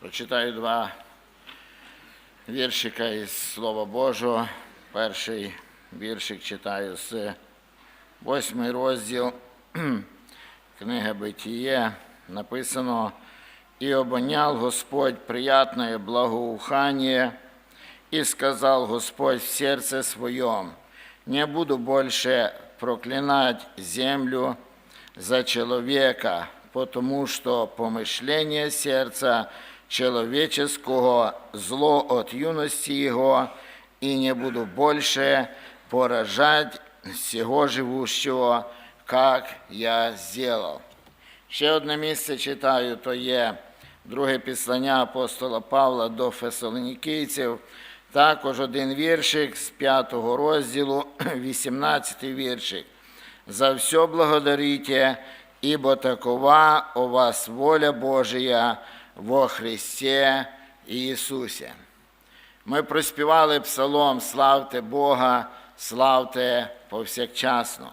Прочитаю два віршика із Слова Божого. Перший віршик читаю з восьмий розділ книги Битіє. Написано, «І обонял Господь приятное благоухание, и сказал Господь в сердце своем, не буду больше проклинать землю за человека, потому что помышление сердца человеческого зло от юности его, и не буду больше поражать всего живущего, как я сделал. Ще одне місце читаю, то є друге післання апостола Павла до Фесалонікійців, також один віршик з п'ятого розділу, 18 віршик. За все благодарите, ибо такова у вас воля Божия во Христе Ісусі. Ми проспівали псалом Славте Бога, славте повсякчасно.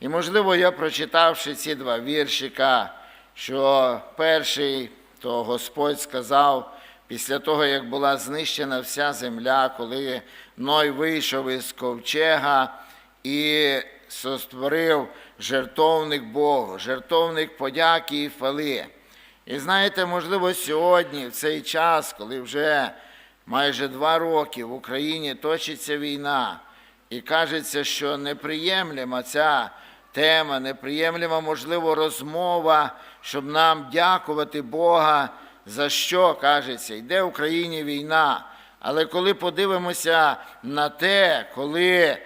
І, можливо, я прочитавши ці два віршика, що перший, то Господь сказав, після того, як була знищена вся земля, коли Ной вийшов із ковчега і состворив жертовник Богу, жертовник подяки і хвали. І знаєте, можливо, сьогодні, в цей час, коли вже майже два роки в Україні точиться війна, і кажеться, що неприємлема ця тема, неприємлема, можливо, розмова, щоб нам дякувати Бога за що кажеться, йде в Україні війна. Але коли подивимося на те, коли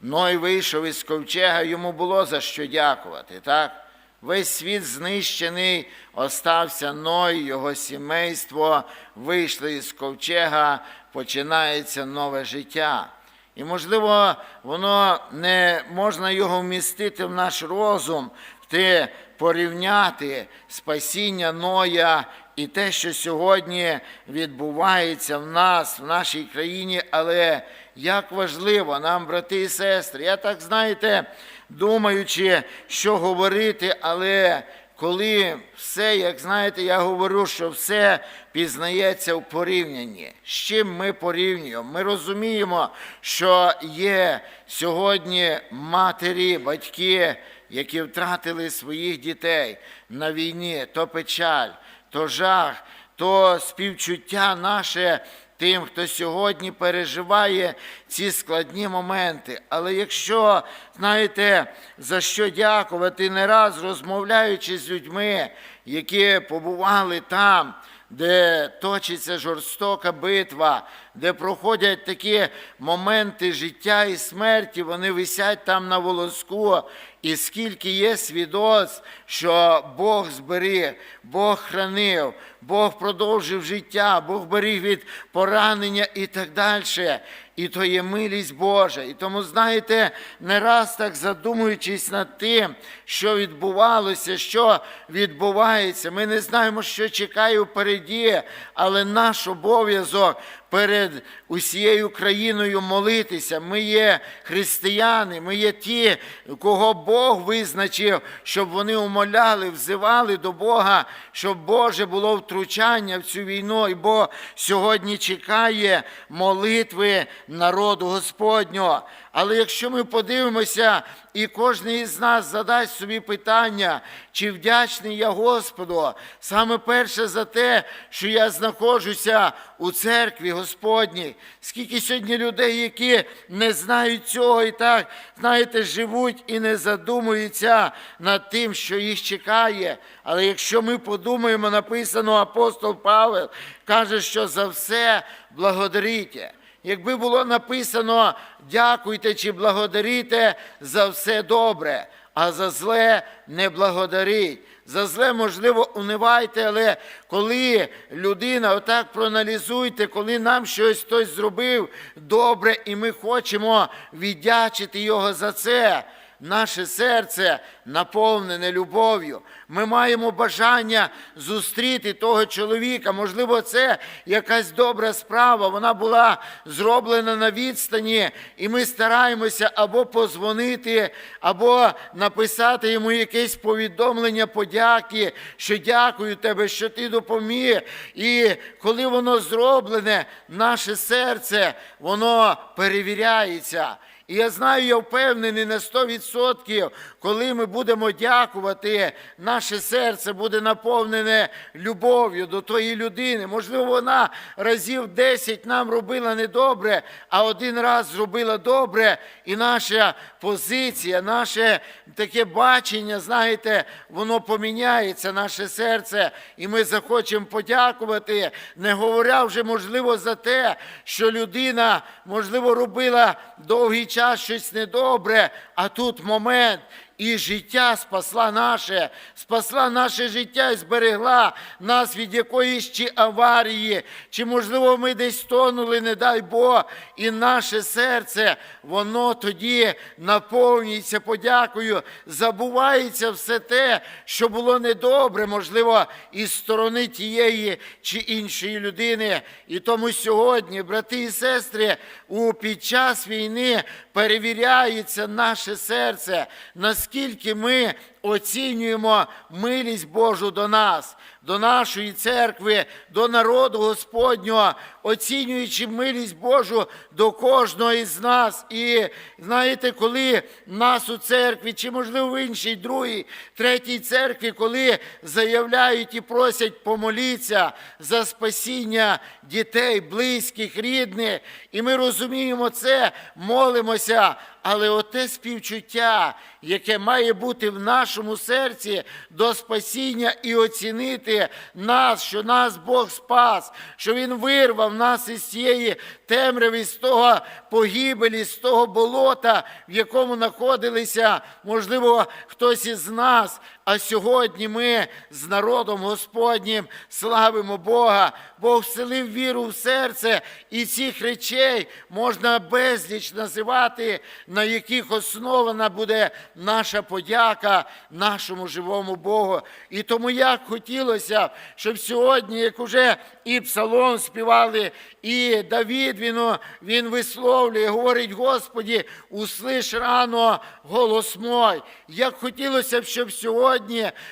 Ной вийшов із ковчега, йому було за що дякувати. так? Весь світ знищений, остався Ной, його сімейство, вийшли із ковчега, починається нове життя. І, можливо, воно не можна його вмістити в наш розум, те порівняти спасіння Ноя і те, що сьогодні відбувається в нас, в нашій країні, але як важливо нам, брати і сестри, я так знаєте, думаючи, що говорити, але коли все, як знаєте, я говорю, що все пізнається в порівнянні. З чим ми порівнюємо? Ми розуміємо, що є сьогодні матері, батьки, які втратили своїх дітей на війні, то печаль, то жах, то співчуття наше тим, хто сьогодні переживає ці складні моменти. Але якщо знаєте, за що дякувати, не раз розмовляючи з людьми, які побували там, де точиться жорстока битва, де проходять такі моменти життя і смерті, вони висять там на волоску, і скільки є свідоцтв, що Бог зберіг, Бог хранив, Бог продовжив життя, Бог беріг від поранення і так далі. І то є милість Божа. І тому, знаєте, не раз так задумуючись над тим, що відбувалося, що відбувається, ми не знаємо, що чекає впереді, але наш обов'язок перед усією країною молитися. Ми є християни, ми є ті, кого Бог визначив, щоб вони умоляли, взивали до Бога, щоб Боже було втручання в цю війну, і Бог сьогодні чекає молитви народу Господнього. Але якщо ми подивимося, і кожен із нас задасть собі питання, чи вдячний я Господу, саме перше за те, що я знаходжуся у церкві Господній. Скільки сьогодні людей, які не знають цього і так, знаєте, живуть і не задумуються над тим, що їх чекає. Але якщо ми подумаємо, написано апостол Павел, каже, що за все благодарите. Якби було написано дякуйте чи благодаріте за все добре, а за зле не благодаріть. За зле, можливо, унивайте, але коли людина, отак проаналізуйте, коли нам щось хтось зробив добре, і ми хочемо віддячити його за це. Наше серце наповнене любов'ю. Ми маємо бажання зустріти того чоловіка. Можливо, це якась добра справа. Вона була зроблена на відстані, і ми стараємося або позвонити, або написати йому якесь повідомлення подяки, що дякую тебе, що ти допоміг. І коли воно зроблене, наше серце, воно перевіряється. І я знаю, я впевнений на 100%, коли ми будемо дякувати, наше серце буде наповнене любов'ю до тої людини. Можливо, вона разів 10 нам робила недобре, а один раз зробила добре, і наша позиція, наше таке бачення, знаєте, воно поміняється, наше серце, і ми захочемо подякувати, не говоря вже, можливо, за те, що людина, можливо, робила довгий час щось недобре, а тут момент. І життя спасла наше, спасла наше життя і зберегла нас від якоїсь чи аварії, чи, можливо, ми десь тонули, не дай Бог, і наше серце, воно тоді наповнюється подякою, забувається все те, що було недобре, можливо, із сторони тієї чи іншої людини. І тому сьогодні, брати і сестри, у під час війни перевіряється наше серце, наскільки ми оцінюємо милість Божу до нас, до нашої церкви, до народу Господнього, оцінюючи милість Божу до кожного із нас. І знаєте, коли нас у церкві, чи можливо в іншій, другій, третій церкві, коли заявляють і просять помоліться за спасіння дітей, близьких, рідних, і ми розуміємо це, молимося. Але оте співчуття, яке має бути в нашому серці до спасіння і оцінити нас, що нас Бог спас, що Він вирвав нас із цієї темряви, з того погибелі, з того болота, в якому знаходилися, можливо, хтось із нас. А сьогодні ми з народом Господнім славимо Бога. Бог вселив віру в серце, і цих речей можна безліч називати, на яких основана буде наша подяка нашому живому Богу. І тому як хотілося, щоб сьогодні, як уже і псалом співали, і Давід він, він висловлює, говорить, Господі, услиш рано голос мой. Як хотілося б, щоб сьогодні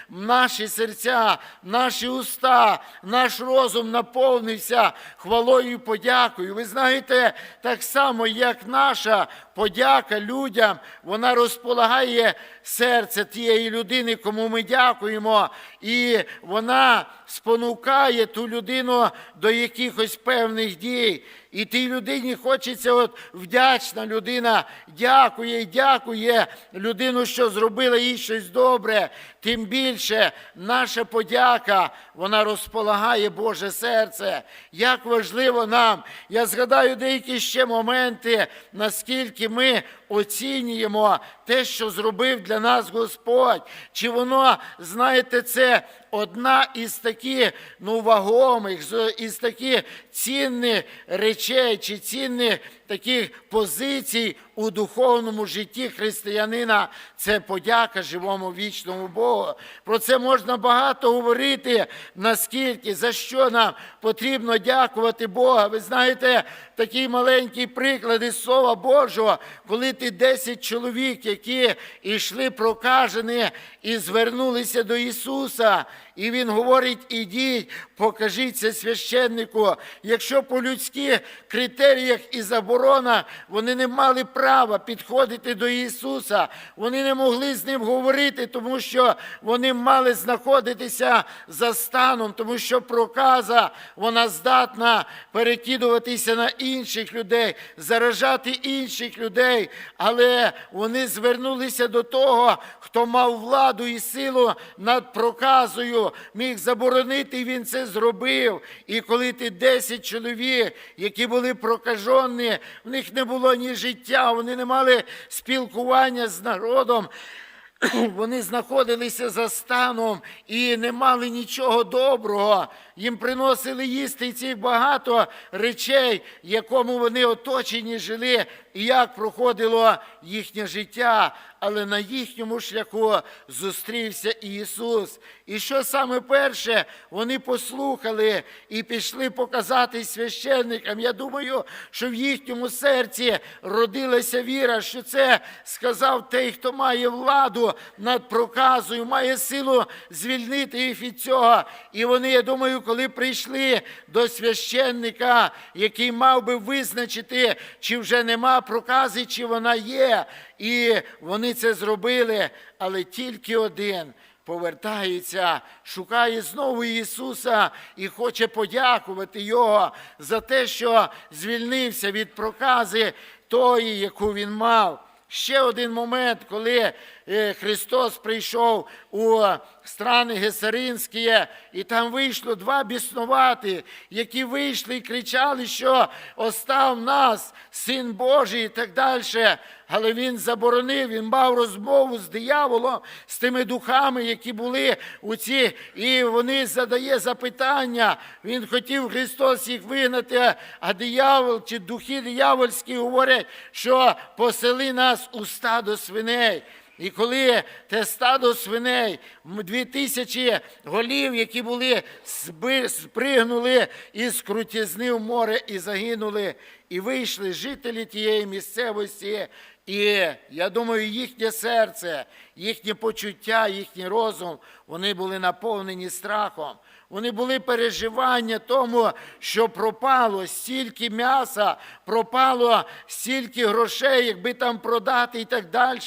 наші серця, наші уста, наш розум наповнився хвалою і подякою. Ви знаєте, так само, як наша подяка людям, вона розполагає серце тієї людини, кому ми дякуємо, і вона спонукає ту людину до якихось певних дій. І тій людині хочеться, от вдячна людина дякує і дякує людину, що зробила їй щось добре. Тим більше наша подяка, вона розполагає Боже серце. Як важливо нам, я згадаю деякі ще моменти, наскільки ми оцінюємо те, що зробив для нас Господь. Чи воно, знаєте, це одна із таких ну, вагомих, із таких цінних речей чи цінних таких позицій у духовному житті християнина це подяка живому вічному Богу. Про це можна багато говорити, наскільки, за що нам потрібно дякувати Бога. Ви знаєте, такий маленький приклад із Слова Божого, коли ти 10 чоловік, які йшли прокажені і звернулися до Ісуса. І Він говорить: ідіть, покажіться священнику. Якщо по людських критеріях і заборона вони не мали права підходити до Ісуса, вони не могли з ним говорити, тому що вони мали знаходитися за станом, тому що проказа вона здатна перекидуватися на інших людей, заражати інших людей. Але вони звернулися до того, хто мав владу і силу над проказою, міг заборонити, і він це зробив. І коли ти 10 чоловік, які були прокажені, в них не було ні життя, вони не мали спілкування з народом. Вони знаходилися за станом і не мали нічого доброго. Їм приносили їсти цих багато речей, якому вони оточені жили. І як проходило їхнє життя, але на їхньому шляху зустрівся Ісус. І що саме перше, вони послухали і пішли показати священникам. Я думаю, що в їхньому серці родилася віра, що це сказав той, хто має владу над проказою, має силу звільнити їх від цього. І вони, я думаю, коли прийшли до священника, який мав би визначити, чи вже нема прокази, чи вона є. І вони це зробили, але тільки один повертається, шукає знову Ісуса і хоче подякувати Його за те, що звільнився від прокази тої, яку він мав. Ще один момент, коли Христос прийшов у страни Гесаринські, і там вийшло два біснувати, які вийшли і кричали, що остав нас, Син Божий і так далі. Але він заборонив, він мав розмову з дияволом, з тими духами, які були у ці, і вони задає запитання. Він хотів Христос їх вигнати, а диявол чи духи диявольські говорять, що посели нас у стадо свиней. І коли те стадо свиней, дві тисячі голів, які були спригнули із крутізни в море і загинули, і вийшли жителі тієї місцевості, і я думаю, їхнє серце, їхнє почуття, їхній розум, вони були наповнені страхом. Вони були переживання тому, що пропало стільки м'яса, пропало стільки грошей, якби там продати і так далі.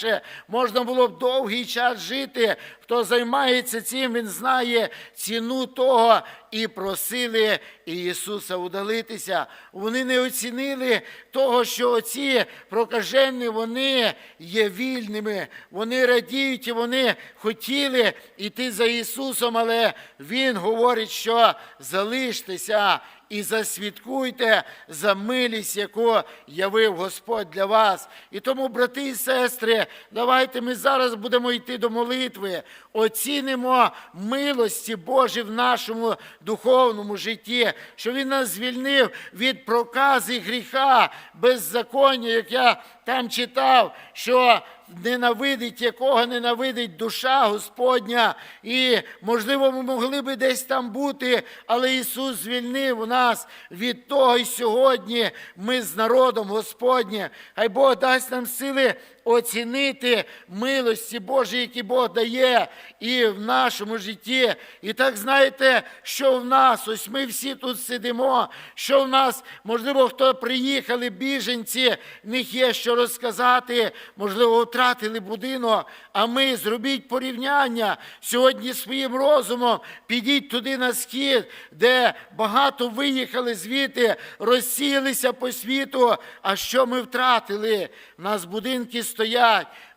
Можна було б довгий час жити. Хто займається цим, він знає ціну того і просили Ісуса удалитися. Вони не оцінили того, що оці прокажені, вони є вільними, вони радіють і вони хотіли йти за Ісусом, але Він говорить, що залиштеся і засвідкуйте за милість, яку явив Господь для вас. І тому, брати і сестри, давайте ми зараз будемо йти до молитви, оцінимо милості Божі в нашому духовному житті, що Він нас звільнив від прокази гріха, беззаконня, як я там читав, що ненавидить, якого ненавидить душа Господня. І, можливо, ми могли би десь там бути, але Ісус звільнив нас від того, і сьогодні ми з народом Господнім. Хай Бог дасть нам сили оцінити милості Божі, які Бог дає і в нашому житті. І так знаєте, що в нас, ось ми всі тут сидимо, що в нас, можливо, хто приїхали, біженці, в них є що розказати, можливо, втратили будинок, а ми зробіть порівняння сьогодні своїм розумом, підіть туди на схід, де багато виїхали звідти, розсіялися по світу. А що ми втратили? У нас будинки стоять.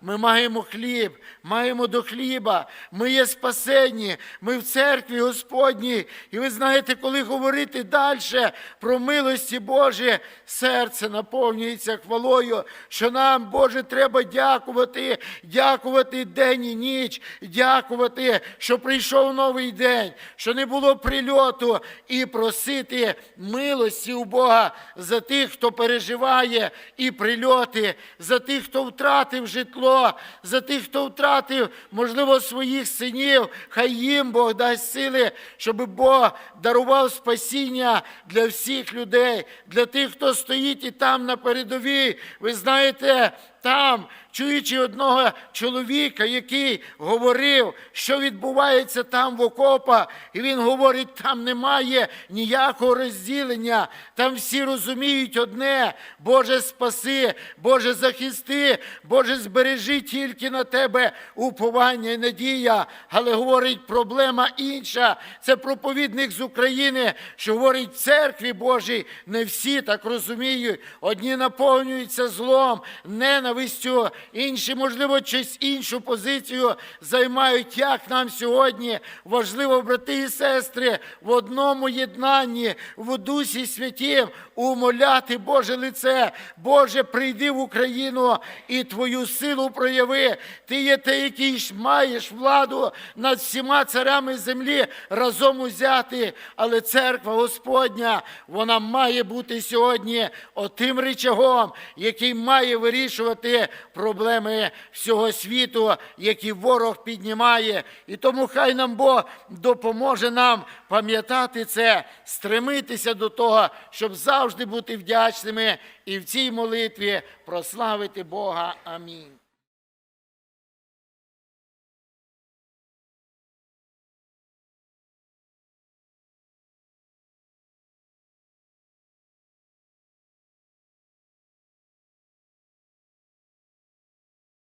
Ми маємо хліб, маємо до хліба, ми є спасені, ми в церкві Господній. І ви знаєте, коли говорити далі про милості Божі, серце наповнюється хвалою, що нам, Боже, треба дякувати, дякувати день і ніч, дякувати, що прийшов новий день, що не було прильоту, і просити милості у Бога за тих, хто переживає і прильоти, за тих, хто втратив житло, за тих, хто втратив, можливо, своїх синів. Хай їм Бог дасть сили, щоб Бог дарував спасіння для всіх людей, для тих, хто стоїть і там на передовій. Ви знаєте, там, чуючи одного чоловіка, який говорив, що відбувається там в окопах, і він говорить, там немає ніякого розділення, там всі розуміють одне, Боже спаси, Боже захисти, Боже збережи тільки на тебе уповання і надія. Але говорить, проблема інша. Це проповідник з України, що говорить в церкві Божій, не всі так розуміють. Одні наповнюються злом, ненавистю, ненавистю, інші, можливо, щось іншу позицію займають. Як нам сьогодні важливо, брати і сестри, в одному єднанні, в Дусі Святім, умоляти Боже лице. Боже, прийди в Україну і Твою силу прояви. Ти є той, який маєш владу над всіма царями землі разом узяти. Але церква Господня, вона має бути сьогодні отим речагом, який має вирішувати проблеми всього світу, які ворог піднімає. І тому хай нам Бог допоможе нам пам'ятати це, стремитися до того, щоб завжди бути вдячними і в цій молитві прославити Бога. Амінь.